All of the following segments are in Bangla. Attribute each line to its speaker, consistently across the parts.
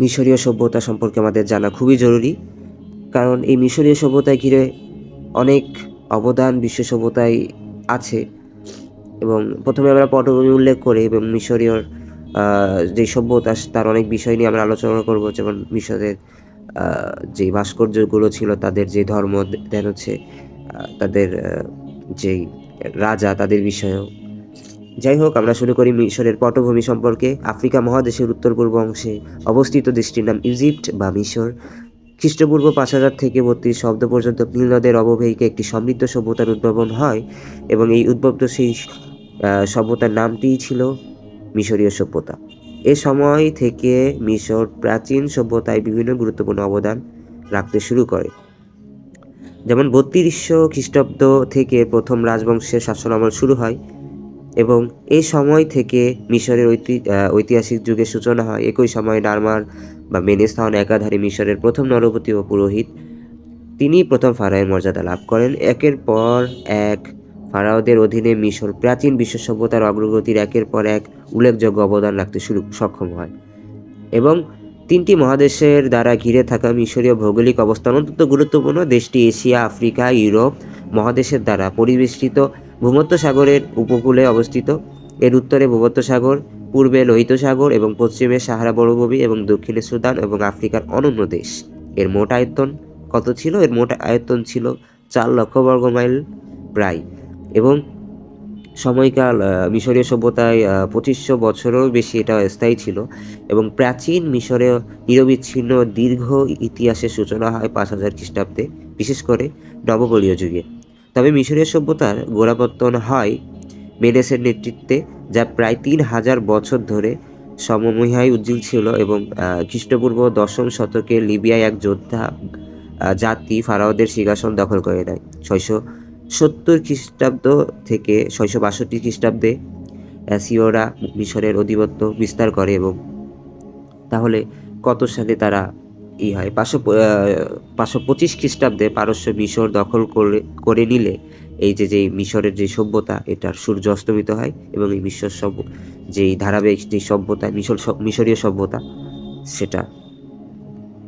Speaker 1: মিশরীয় সভ্যতা সম্পর্কে আমাদের জানা খুবই জরুরি, কারণ এই মিশরীয় সভ্যতায় ঘিরে অনেক অবদান বিশ্ব সভ্যতায় আছে। এবং প্রথমে আমরা পটভূমি উল্লেখ করি এবং মিশরীয় যে সভ্যতা, তার অনেক বিষয় নিয়ে আমরা আলোচনা করব, যেমন মিশরের যে ভাস্কর্যগুলো ছিল, তাদের যে ধর্ম দেন হচ্ছে তাদের যেই রাজা, তাদের বিষয়েও। যাই হোক আমরা শুরু করি মিশরের পটভূমি সম্পর্কে আফ্রিকা মহাদেশের উত্তর পূর্ব অংশে অবস্থিত দেশটির নাম ইজিপ্ট বা মিশর। খ্রিস্টপূর্ব পাঁচ হাজার থেকে বত্রিশ শব্দ পর্যন্ত নীল নদের অববাহিকে একটি সমৃদ্ধ সভ্যতার উদ্ভাবন হয় এবং এই উদ্ভব্ধ সেই সভ্যতার নামটিই ছিল মিশরীয় সভ্যতা। এ সময় থেকে মিশর প্রাচীন সভ্যতায় বিভিন্ন গুরুত্বপূর্ণ অবদান রাখতে শুরু করে। যেমন বত্রিশশো খ্রিস্টাব্দ থেকে প্রথম রাজবংশের শাসনামল শুরু হয়। এবং এই সময় থেকে মিশরের ঐতি- ঐতিহাসিক যুগের সূচনা হয়। একই সময় ডারমার বা মেনেস্থান একাধারে মিশরের প্রথম নরপতি ও পুরোহিত, তিনি প্রথম ফারায়ের মর্যাদা লাভ করেন। একের পর এক ফারাওদের অধীনে মিশর প্রাচীন বিশ্ব সভ্যতার অগ্রগতির একের পর এক উল্লেখযোগ্য অবদান রাখতে শুরু, সক্ষম হয় এবং তিনটি মহাদেশের দ্বারা ঘিরে থাকা মিশরীয় ভৌগোলিক অবস্থান অত্যন্ত গুরুত্বপূর্ণ। দেশটি এশিয়া, আফ্রিকা, ইউরোপ মহাদেশের দ্বারা পরিবেষ্টিত ভূমধ্য সাগরের উপকূলে অবস্থিত। এর উত্তরে ভূমধ্য সাগর পূর্বে লোহিত সাগর এবং পশ্চিমে সাহারা বড়ভূমি এবং দক্ষিণে সুদান এবং আফ্রিকার অনন্য দেশ। এর মোট আয়তন কত ছিল? এর মোট আয়তন ছিল চার লক্ষ বর্গ মাইল প্রায়। এবং সময়কাল মিশরীয় সভ্যতায় পঁচিশশো বছরেরও বেশি এটা স্থায়ী ছিল। এবং প্রাচীন মিশরে নিরবিচ্ছিন্ন দীর্ঘ ইতিহাসের সূচনা হয় পাঁচ হাজার খ্রিস্টাব্দে, বিশেষ করে নবগলীয় যুগে। তবে মিশরীয় সভ্যতার গোড়াপত্তন হয় মেনেসের নেতৃত্বে, যা প্রায় তিন হাজার বছর ধরে সমমহিয়ায় উজ্জ্বল ছিল এবং খ্রিস্টপূর্ব দশম শতকে লিবিয়ায় এক যোদ্ধা জাতি ফারাওদের সিংহাসন দখল করে নেয়। ছয়শো সত্তর খ্রিস্টাব্দ থেকে ছয়শো বাষট্টি খ্রিস্টাব্দে অ্যাসিওরা মিশরের অধিপত্য বিস্তার করে এবং তাহলে কত সালে তারা ই হয়। পাঁচশো পাঁচশো পঁচিশ খ্রিস্টাব্দে পারস্য মিশর দখল করে করে নিলে এই যে যে মিশরের যে সভ্যতা এটার সূর্য অস্তমিত হয় এবং এই মিশর সভ্য যেই ধারাবাহিক যে সভ্যতা মিশর মিশরীয় সভ্যতা সেটা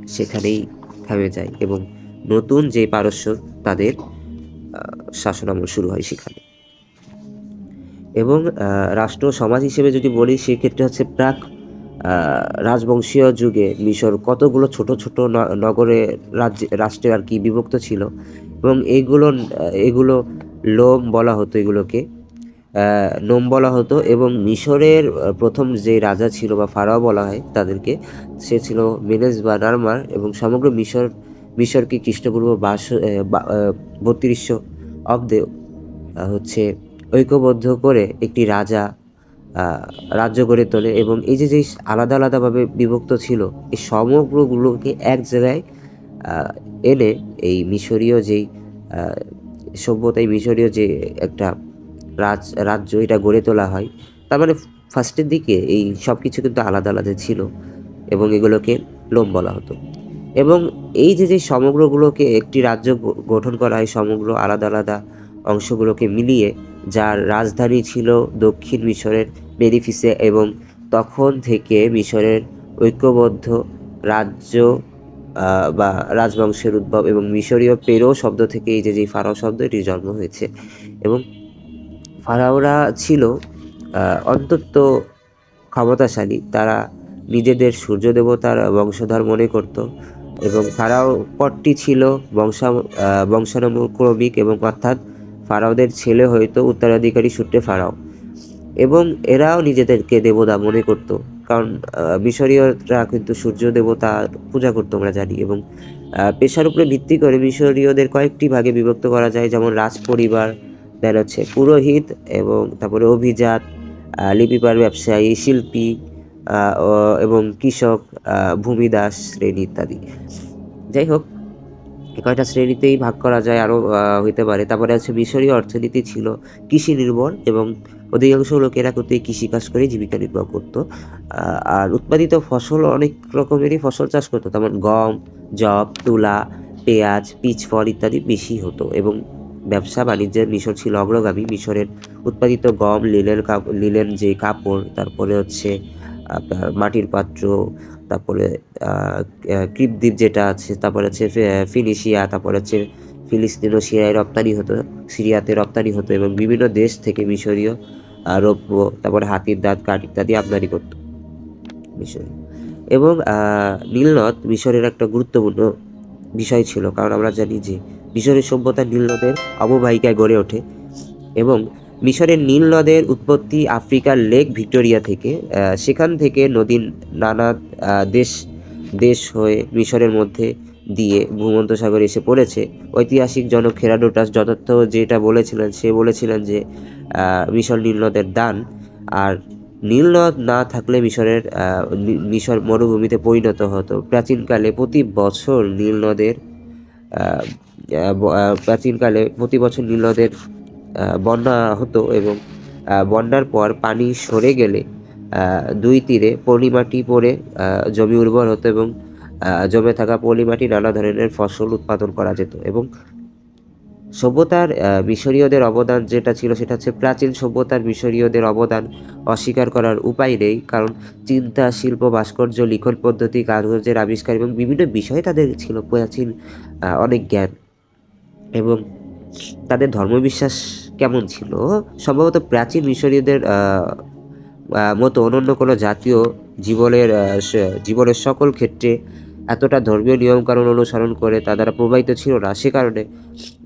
Speaker 1: সেখানেই থেমে যায় এবং নতুন যে পারস্য তাদের আহ, শাসনামল শুরু হয় সেখানে। এবং রাষ্ট্র সমাজ হিসেবে যদি বলি সেক্ষেত্রে হচ্ছে প্রাক রাজবংশীয় যুগে মিশর কতগুলো ছোট ছোট নগরে রাজ্য, রাষ্ট্রে আর কি বিভক্ত ছিল এবং এইগুলো এগুলো লোম বলা হতো এগুলোকে নোম বলা হতো এবং মিশরের প্রথম যে রাজা ছিল বা ফারাও বলা হয় তাদেরকে, সে ছিল মেনেস বা নারমার এবং সমগ্র মিশর, মিশরকে খ্রিস্টপূর্ব বাস বত্রিশশো অব্দে হচ্ছে ঐক্যবদ্ধ করে একটি রাজা রাজ্য গড়ে তোলে এবং এই যে যে আলাদা আলাদাভাবে বিভক্ত ছিল, এই সমগ্রগুলোকে এক জায়গায় এনে এই মিশরীয় যেই সভ্যতায় মিশরীয় যে একটা রাজ, রাজ্য এটা গড়ে তোলা হয়, তার মানে ফার্স্টের দিকে এই সব কিছু কিন্তু আলাদা আলাদা ছিল এবং এগুলোকে লোম বলা হতো। এবং এই যে যে সমগ্রগুলোকে একটি রাজ্য গঠন করা হয়, সমগ্র আলাদা আলাদা অংশগুলোকে মিলিয়ে, যার রাজধানী ছিল দক্ষিণ মিশরের মেরিফিসে এবং তখন থেকে মিশরের ঐক্যবদ্ধ রাজ্য বা রাজবংশের উদ্ভব এবং মিশরীয় পেরো শব্দ থেকে এই যে যে ফারাও শব্দ, এটির জন্ম হয়েছে। এবং ফারাওরা ছিল অন্তত ক্ষমতাশালী। তারা নিজেদের সূর্য দেবতার বংশধর মনে করত এবং ফারাও পটটি ছিল বংশা বংশানুক্রমিক এবং অর্থাৎ ফারাওদের ছেলে হয়তো উত্তরাধিকারী সূত্রে ফারাও। এবং এরাও নিজেদেরকে দেবতা মনে করত। কারণ মিশরীয়রা কিন্তু সূর্য দেবতা পূজা করতো আমরা জানি এবং পেশার উপরে ভিত্তি করে মিশরীয়দের কয়েকটি ভাগে বিভক্ত করা যায়, যেমন রাজ পরিবার দেন হচ্ছে পুরোহিত এবং তারপরে অভিজাত লিপিপার ব্যবসায়ী, শিল্পী এবং কৃষক ভূমিদাস শ্রেণি ইত্যাদি। যাই হোক কয়টা শ্রেণীতেই ভাগ করা যায় আরও হইতে পারে। তারপরে হচ্ছে মিশরীয় অর্থনীতি ছিল কৃষি নির্ভর এবং অধিকাংশ লোকেরা এই কৃষিকাজ করে জীবিকা নির্বাহ করতো। আর উৎপাদিত ফসল অনেক রকমেরই ফসল চাষ করতো তেমন গম জব তুলা, পেঁয়াজ, পিচ, ফল ইত্যাদি বেশি হতো এবং ব্যবসা বাণিজ্যের মিশর ছিল অগ্রগামী মিশরের উৎপাদিত গম লিলেন লিলেন যে কাপড়, তারপরে হচ্ছে আপনার মাটির পাত্র, তারপরে ক্রিপদ্বীপ যেটা আছে, তারপরে হচ্ছে ফিনিশিয়া, তারপরে হচ্ছে ফিলিস্তিন ও সিরিয়ায় রপ্তানি হতো, সিরিয়াতে রপ্তানি হতো এবং বিভিন্ন দেশ থেকে মিশরীয় রৌপ্য, তারপরে হাতির দাঁত, কাঠ ইত্যাদি আমদানি করত। মিশর এবং নীলনদ মিশরের একটা গুরুত্বপূর্ণ বিষয় ছিল, কারণ আমরা জানি যে মিশরের সভ্যতা নীলনদের অববাহিকায় গড়ে ওঠে এবং মিশরের নীল নদের উৎপত্তি আফ্রিকার লেক ভিক্টোরিয়া থেকে সেখান থেকে নদীর নানা দেশ দেশ হয়ে মিশরের মধ্যে দিয়ে ভূমধ্যসাগরে এসে পড়েছে। ঐতিহাসিক জনক হেরাডোটাস যথার্থ যেটা বলেছিলেন সে বলেছিলেন যে মিশর নীলনদের দান। আর নীলনদ না থাকলে মিশরের মিশর মরুভূমিতে পরিণত হতো। প্রাচীনকালে প্রতি বছর নীল নদের আহ, আহ, ব- আহ, প্রাচীনকালে প্রতি বছর নীলনদের বন্যা হতো এবং বন্যার পর পানি সরে গেলে দুই তীরে পলিমাটি পড়ে জমি উর্বর হতো এবং জমে থাকা পলিমাটি নানা ধরনের ফসল উৎপাদন করা যেত এবং সভ্যতার মিশরীয়দের অবদান যেটা ছিল সেটা হচ্ছে প্রাচীন সভ্যতার মিশরীয়দের অবদান অস্বীকার করার উপায় নেই কারণ চিন্তা, শিল্প, ভাস্কর্য, লিখন পদ্ধতি কারুকার্যের আবিষ্কার এবং বিভিন্ন বিষয়ে তাদের ছিল প্রাচীন অনেক জ্ঞান এবং তাদের ধর্মবিশ্বাস কেমন ছিল? সম্ভবত প্রাচীন মিশরীয়দের মতো অনন্য কোনো জাতীয় জীবনের জীবনের সকল ক্ষেত্রে এতটা ধর্মীয় নিয়মকানুন অনুসরণ করে তা দ্বারা প্রবাহিত ছিল না। সে কারণে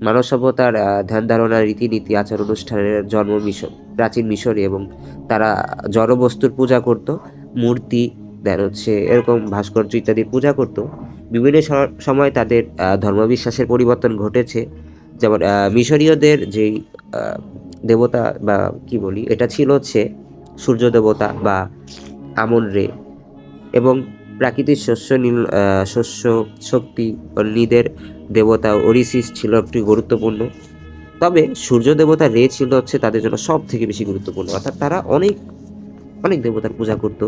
Speaker 1: মানব সভ্যতার ধ্যান ধারণা, রীতিনীতি, আচার অনুষ্ঠানের জন্ম মিশর প্রাচীন মিশরে এবং তারা জড়বস্তুর পূজা করত, মূর্তি, দেন হচ্ছে এরকম ভাস্কর্য ইত্যাদি পূজা করত। বিভিন্ন সময় তাদের ধর্মবিশ্বাসের পরিবর্তন ঘটেছে। যেমন মিশরীয়দের যেই দেবতা বা কি বলি, এটা ছিল হচ্ছে সূর্য দেবতা বা আমন রে এবং প্রাকৃতিক শস্য নীল শস্য শক্তি নিদের দেবতা ওরিসিস ছিল একটি গুরুত্বপূর্ণ। তবে সূর্য দেবতা রে ছিল হচ্ছে তাদের জন্য সব থেকে বেশি গুরুত্বপূর্ণ। অর্থাৎ তারা অনেক অনেক দেবতার পূজা করত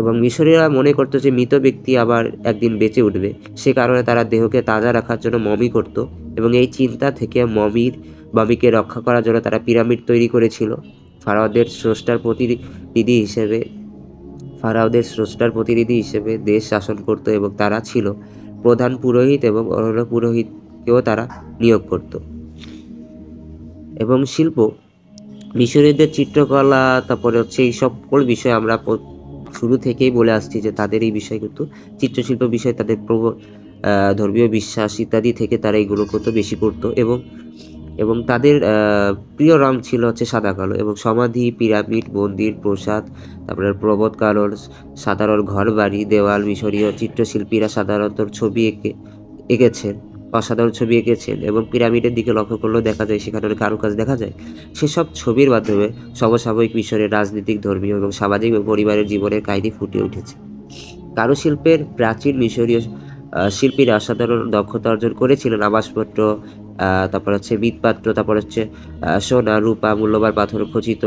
Speaker 1: এবং মিশরীয়রা মনে করতো যে মৃত ব্যক্তি আবার একদিন বেঁচে উঠবে। সে কারণে তারা দেহকে তাজা রাখার জন্য মমি করত এবং এই চিন্তা থেকে মমির, মমিকে রক্ষা করার জন্য তারা পিরামিড তৈরি করেছিল। ফারাওদের স্রষ্টার প্রতিনিধি হিসেবে ফারাওদের স্রষ্টার প্রতিনিধি হিসেবে দেশ শাসন করত এবং তারা ছিল প্রধান পুরোহিত এবং অন্য পুরোহিতকেও তারা নিয়োগ করত। এবং শিল্প মিশরীয়দের চিত্রকলা তারপরে হচ্ছে এই সকল বিষয় আমরা শুরু থেকেই বলে আসছি যে তাদের এই বিষয় কিন্তু চিত্রশিল্প বিষয় তাদের প্রব আহ, ধর্মীয় বিশ্বাস ইত্যাদি থেকে তারা এইগুলো করতো বেশি করতো এবং এবং তাদের প্রিয় রং ছিল হচ্ছে সাদা কালো এবং সমাধি, পিরামিড, মন্দির, প্রসাদ, তারপরে প্রবোধ কালোর সাধারণ ঘর বাড়ি দেওয়াল, মিশরীয় চিত্রশিল্পীরা সাধারণত ছবি এঁকে, এঁকেছেন, অসাধারণ ছবি এঁকেছেন এবং পিরামিডের দিকে লক্ষ্য করলেও দেখা যায় সেখানে অনেক কারুকাজ দেখা যায়। সেসব ছবির মাধ্যমে সমসাময়িক মিশরের রাজনৈতিক, ধর্মীয় এবং সামাজিক এবং পরিবারের জীবনের কাহিনী ফুটে উঠেছে। কারুশিল্পের প্রাচীন মিশরীয় শিল্পীরা অসাধারণ দক্ষতা অর্জন করেছিলেন। আবাসপত্র তারপর হচ্ছে মৃৎপাত্র, তারপর হচ্ছে সোনা, রূপা, মূল্যবান পাথর খচিত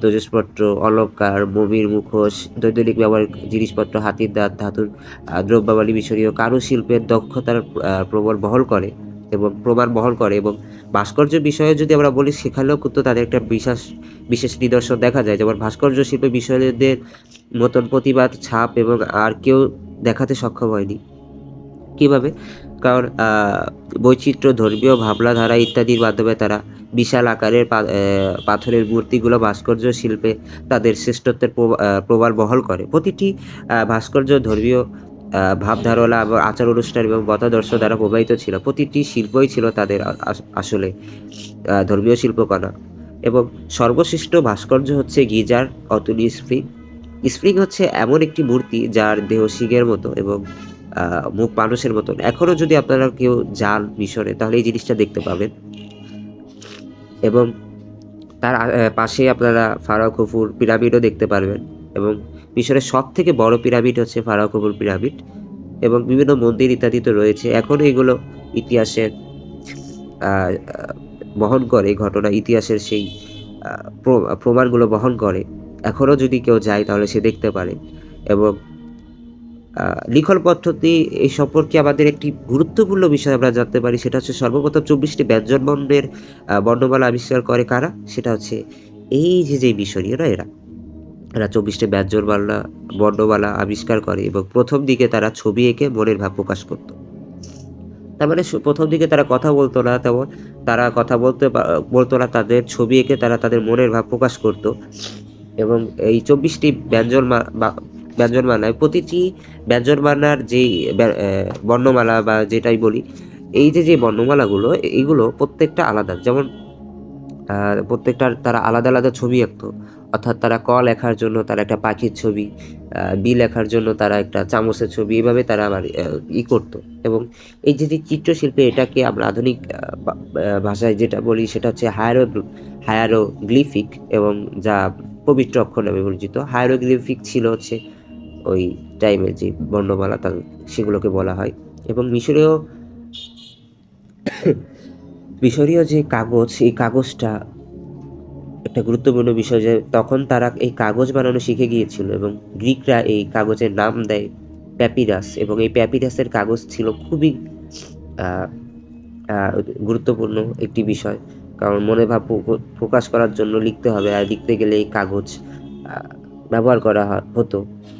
Speaker 1: তেজসপত্র, অলঙ্কার, মমির মুখোশ দৈনিক ব্যবহার জিনিসপত্র, হাতির দাঁত, ধাতুর দ্রব্যাবলী মিশরীয় কারুশিল্পের দক্ষতার প্রবল বহল করে এবং প্রমাণ বহন করে এবং ভাস্কর্য বিষয়ে যদি আমরা বলি, সেখানেও কিন্তু তাদের একটা বিশেষ বিশেষ নিদর্শন দেখা যায়। যেমন ভাস্কর্য শিল্পে বিষয়দের মতন প্রতিবাদ, ছাপ এবং আর কেউ দেখাতে সক্ষম হয়নি। কীভাবে? কারণ বৈচিত্র্য, ধর্মীয় ভাবনাধারা ইত্যাদির মাধ্যমে তারা বিশাল আকারের পাথরের মূর্তিগুলো, ভাস্কর্য শিল্পে তাদের শ্রেষ্ঠত্বের প্রবা- প্রবাল বহল করে। প্রতিটি ভাস্কর্য ধর্মীয় ভাবধারণা এবং আচার অনুষ্ঠান এবং মতাদর্শ দ্বারা প্রবাহিত ছিল। প্রতিটি শিল্পই ছিল তাদের আসলে ধর্মীয় শিল্পকলা এবং সর্বশ্রেষ্ঠ ভাস্কর্য হচ্ছে গিজার অতুলি স্প্রিং স্প্রিং হচ্ছে এমন একটি মূর্তি যার দেহ সিংহের মতো এবং মুখ মানুষের মতন। এখনও যদি আপনারা কেউ যান মিশরে, তাহলে এই জিনিসটা দেখতে পাবেন। এবং তার পাশেই আপনারা ফারাও কফুর পিরামিডও দেখতে পারবেন। এবং মিশরের সব থেকে বড় পিরামিড হচ্ছে ফারাও কফুর পিরামিড। এবং বিভিন্ন মন্দির ইত্যাদি তো রয়েছে। এখন এগুলো ইতিহাসের বহন করে ঘটনা ইতিহাসের সেই প্রমাণগুলো বহন করে। এখনও যদি কেউ যায়, তাহলে সে দেখতে পারে। এবং লিখন পদ্ধতি, এই সম্পর্কে আমাদের একটি গুরুত্বপূর্ণ বিষয় আমরা জানতে পারি, সেটা হচ্ছে সর্বপ্রথম চব্বিশটি ব্যঞ্জন বর্ণের বর্ণমালা আবিষ্কার করে কারা? সেটা হচ্ছে এই যে যে মিশরীয়রা এরা? এরা চব্বিশটি ব্যঞ্জনমালা বর্ণমালা আবিষ্কার করে এবং প্রথম দিকে তারা ছবি এঁকে মনের ভাব প্রকাশ করত। তার মানে প্রথম দিকে তারা কথা বলতো না, তেমন তারা কথা বলতে বলতো না, তাদের ছবি এঁকে তারা তাদের মনের ভাব প্রকাশ করত। এবং এই চব্বিশটি ব্যঞ্জন ব্যঞ্জনমালায় প্রতিটি ব্যঞ্জনমালার যেই বর্ণমালা বা যেটাই বলি, এই যে যে বর্ণমালাগুলো এইগুলো প্রত্যেকটা আলাদা। যেমন প্রত্যেকটার তারা আলাদা আলাদা ছবি আঁকতো। অর্থাৎ তারা ক লেখার জন্য তারা একটা পাখির ছবি বি লেখার জন্য তারা একটা চামচের ছবি, এভাবে তারা আবার ই করতো। এবং এই যে যে চিত্রশিল্পে এটাকে আমরা আধুনিক ভাষায় যেটা বলি, সেটা হচ্ছে হায়ারো, হায়ারোগ্লিফিক এবং যা পবিত্র অক্ষর নামে পরিচিত। হায়ারোগ্লিফিক ছিল হচ্ছে ওই টাইমে যে বর্ণমালা তা সেগুলোকে বলা হয়। এবং মিশরীয় মিশরীয় যে কাগজ, এই কাগজটা একটা গুরুত্বপূর্ণ বিষয় যে তখন তারা এই কাগজ বানানো শিখে গিয়েছিল এবং গ্রিকরা এই কাগজের নাম দেয় প্যাপিরাস এবং এই প্যাপিরাসের কাগজ ছিল খুবই গুরুত্বপূর্ণ একটি বিষয়। কারণ মনে ভাব প্রক- প্রকাশ করার জন্য লিখতে হবে, আর লিখতে গেলে এই কাগজ ব্যবহার করা হতো।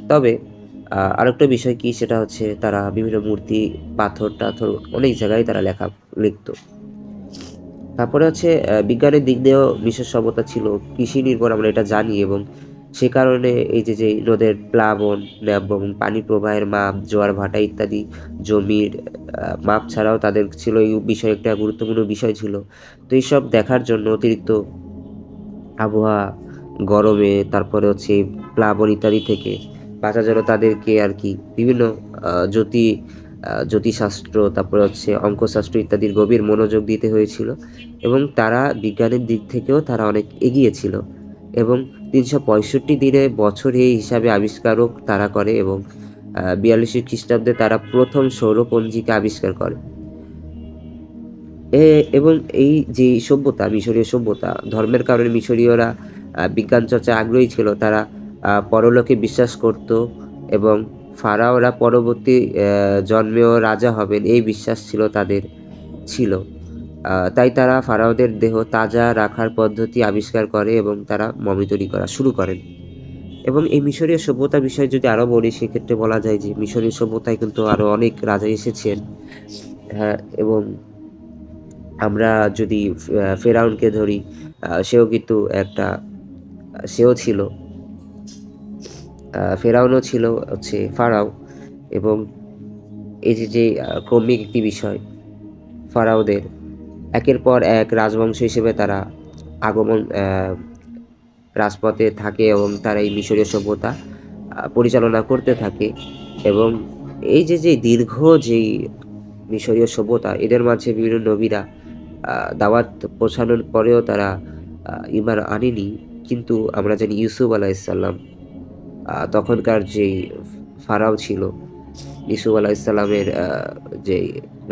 Speaker 1: তবে আরেকটা বিষয় কি সেটা হচ্ছে তারা বিভিন্ন মূর্তি, পাথর টাথর অনেক জায়গায় তারা লেখা, লিখতো। তারপরে হচ্ছে বিজ্ঞানের দিক দিয়েও বিশ্ব সভ্যতা ছিল, কৃষি নির্ভর আমরা এটা জানি এবং সে কারণে এই যে যে নদের প্লাবন এবং পানি প্রবাহের মাপ, জোয়ার ভাটা ইত্যাদি জমির মাপ ছাড়াও তাদের ছিল এই বিষয়ে একটা গুরুত্বপূর্ণ বিষয় ছিল। তো এইসব দেখার জন্য অতিরিক্ত আবহাওয়া গরমে, তারপরে হচ্ছে প্লাবন ইত্যাদি থেকে বাঁচার জন্য তাদেরকে আর কি বিভিন্ন জ্যোতি জ্যোতিষশাস্ত্র, তারপরে হচ্ছে অঙ্কশাস্ত্র ইত্যাদির গভীর মনোযোগ দিতে হয়েছিল এবং তারা বিজ্ঞানের দিক থেকেও তারা অনেক এগিয়ে ছিল এবং তিনশো পঁয়ষট্টি দিনে বছর এই হিসাবে আবিষ্কারও তারা করে এবং বিয়াল্লিশ খ্রিস্টাব্দে তারা প্রথম সৌরপঞ্জিকা আবিষ্কার করে। এবং এই যে সভ্যতা, মিশরীয় সভ্যতা, ধর্মের কারণে মিশরীয়রা বিজ্ঞান চর্চায় আগ্রহী ছিল, তারা পরলোকে বিশ্বাস করত এবং ফারাওরা পরবর্তী জন্মেও রাজা হবেন এই বিশ্বাস ছিল তাদের, ছিল। তাই তারা ফারাওদের দেহ তাজা রাখার পদ্ধতি আবিষ্কার করে এবং তারা মমি তৈরি করা শুরু করেন। এবং এই মিশরীয় সভ্যতা বিষয়ে যদি আরও বলি, সেক্ষেত্রে বলা যায় যে মিশরীয় সভ্যতায় কিন্তু আরও অনেক রাজা এসেছেন। হ্যাঁ এবং আমরা যদি ফেরাউনকে ধরি সেও কিন্তু একটা সেও ছিল। ফেরাউনও ছিল হচ্ছে ফারাও এবং এই যে যে ক্রমিক একটি বিষয় ফারাওদের, একের পর এক রাজবংশ হিসেবে তারা আগমন রাজপথে থাকে এবং তারা এই মিশরীয় সভ্যতা পরিচালনা করতে থাকে এবং এই যে যে, দীর্ঘ যেই মিশরীয় সভ্যতা, এদের মাঝে বিভিন্ন নবীরা দাওয়াত পৌঁছানোর পরেও তারা ইমান আনেনি। কিন্তু আমরা জানি ইউসুফ আলাইসাল্লাম তখনকার যেই ফারাও ছিল, ইউসুফ আলাইসাল্লামের যে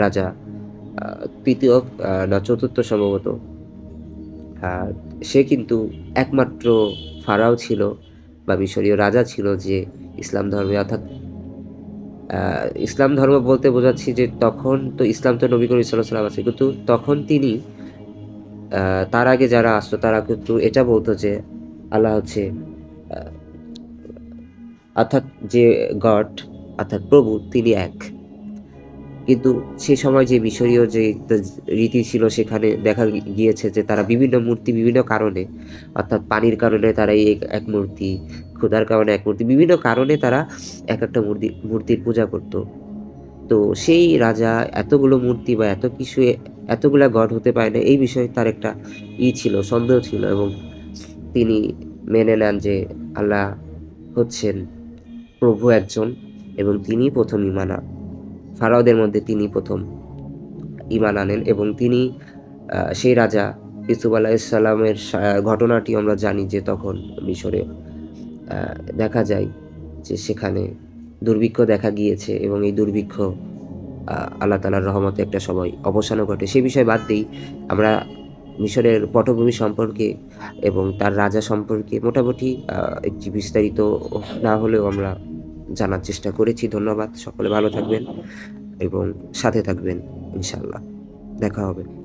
Speaker 1: রাজা তৃতীয় না, চতুর্থ সম্ভবত সে কিন্তু একমাত্র ফারাও ছিল বা মিশরীয় রাজা ছিল যে ইসলাম ধর্মে, অর্থাৎ ইসলাম ধর্ম বলতে বোঝাচ্ছি যে তখন তো ইসলাম তো নবী করিম আছে, কিন্তু তখন তিনি তার আগে যারা আসতো, তারা কিন্তু এটা বলতো যে আল্লাহ হচ্ছে অর্থাৎ যে গড, অর্থাৎ প্রভু, তিনি এক। কিন্তু সে সময় যে মিশরীয় যে রীতি ছিল, সেখানে দেখা গিয়েছে যে তারা বিভিন্ন মূর্তি বিভিন্ন কারণে, অর্থাৎ পানির কারণে তারা এই এক- মূর্তি, ক্ষুধার কারণে এক মূর্তি, বিভিন্ন কারণে তারা এক একটা মূর্তি, মূর্তির পূজা করত। তো সেই রাজা এতগুলো মূর্তি বা এত কিছু এতগুলা গড হতে পারে না, এই বিষয়ে তার একটা ই ছিল, সন্দেহ ছিল এবং তিনি মেনে নেন যে আল্লাহ হচ্ছেন প্রভু একজন এবং তিনি প্রথম ইমানা ফারাওদের মধ্যে তিনি প্রথম ইমান আনেন এবং তিনি সেই রাজা ইসুফ আলাইসাল্লামের ঘটনাটি আমরা জানি যে তখন মিশরে দেখা যায় যে সেখানে দুর্ভিক্ষ দেখা গিয়েছে এবং এই দুর্ভিক্ষ আল্লাহ তালার রহমতে একটা সময় অবসানও ঘটে। সে বিষয় বাদ দিই, আমরা মিশরের পটভূমি সম্পর্কে এবং তার রাজা সম্পর্কে মোটামুটি একটি বিস্তারিত না হলেও আমরা জানার চেষ্টা করেছি। ধন্যবাদ, সকলে ভালো থাকবেন এবং সাথে থাকবেন ইনশাল্লাহ দেখা হবে।